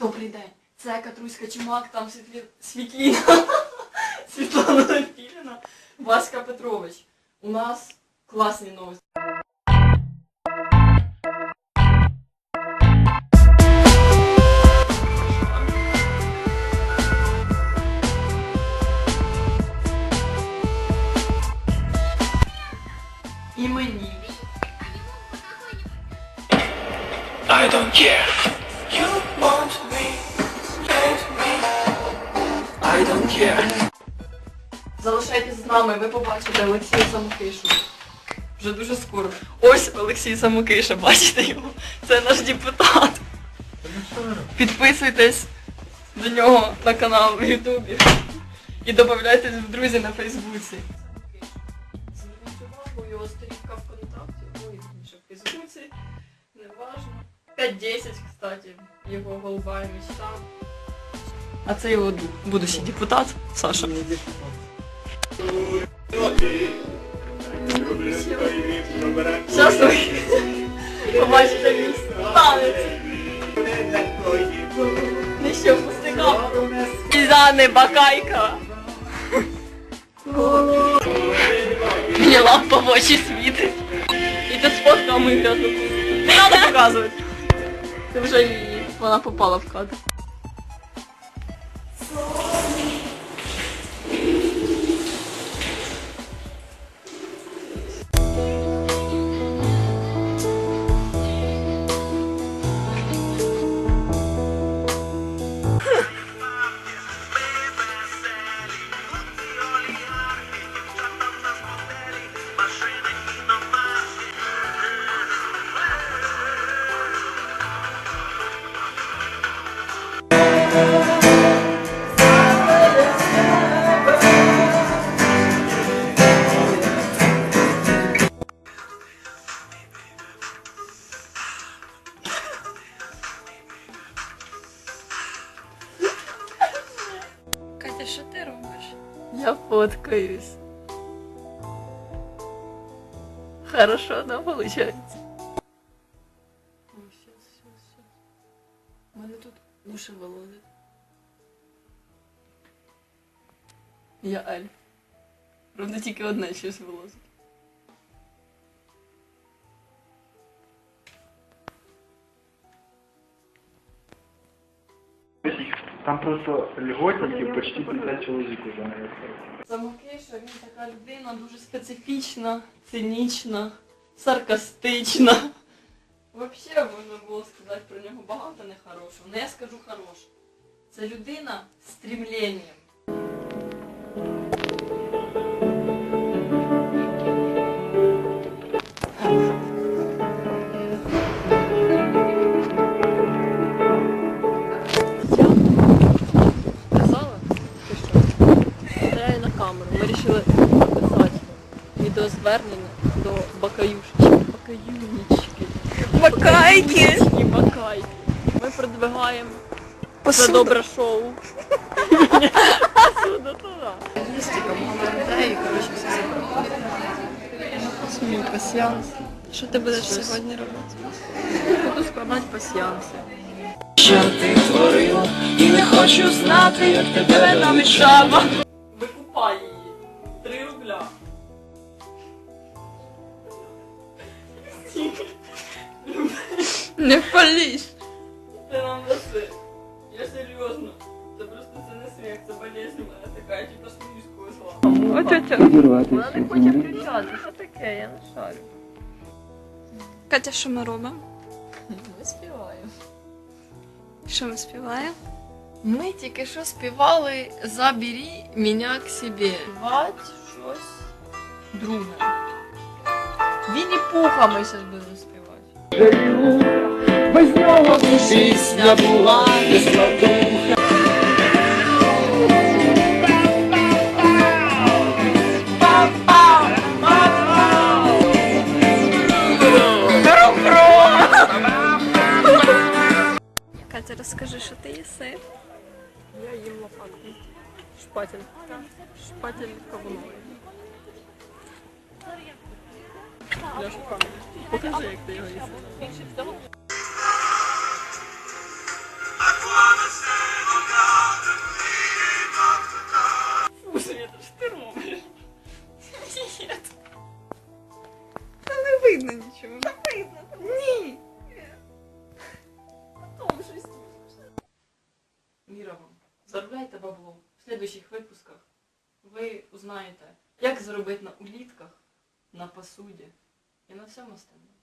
Добрий день. Це Катруська Чумак, там Світлі... Світліна. Світлана Філіна, Васька Петрович. У нас класні новості. І мені. I don't care. You want me, want I. Залишайтесь з нами, ви побачите Олексія Самокишу. Вже дуже скоро. Ось Олексій Самокиша, бачите його? Це наш депутат. Підписуйтесь до нього на канал в Ютубі і додавайтесь в друзі на Фейсбуці. Зверніть увагу, його сторінка ВКонтакті, ой, інше в Фейсбуці, неважно. 5-10, кстати, його голубая мечта. А це його будущий депутат Саша. Зараз ви побачите мій танець. Не що пустика. Ізане Бакайка. Мені лампа в очі світить. І ти сфоткав мою грязну треба показувати. Це вже. Вона попала в кадр. Я фоткаюсь. Хорошо, да, получается? Ой, сейчас, сейчас, сейчас. У мене тут уші вилазять. Я Аль. Правда, тільки одне щось вилазить. Там просто льготників почти 50 чоловік уже на що він така людина дуже специфічна, цинічна, саркастична. Взагалі можна було сказати про нього багато нехорошого. але я скажу хороше. Це людина з стремленням. Відеозвернення до Бакаюшечки. Бакаюнічки. Бакайки! Бакайки, бакайки. Ми продвигаємо це добре шоу. Сюди туди. Лістиком говоримо, і коротше все забрали. Свій пасіанс. Що ти будеш сьогодні робити? Буду складати пасіанси. Що ти творила, і не хочу знати, як тебе намічала. Не паліш! Ти нам даси. Я серйозно. Це просто це не сміх, це болезнь мене така, я типа смішку зла. Отя. Вона не хоче включати. Що таке? Я не шарю. Катя, що ми робимо? Ми співаємо. Що ми співаємо? Ми тільки що співали Забері мене к себе. Співати щось друге. Вінні Пуха ми зараз будемо співати. Без нього пісня була не складуха. Катя, розкажи, що ти їси. Я їм лопатку. Шпатель. Шпатель кавуновий. Покажи, як ти його їсти. видно нічого. Не видно. Ні. Міра вам. Заробляйте бабло. В следующих випусках ви узнаєте, як заробити на улітках, на посуді і на всьому остальному.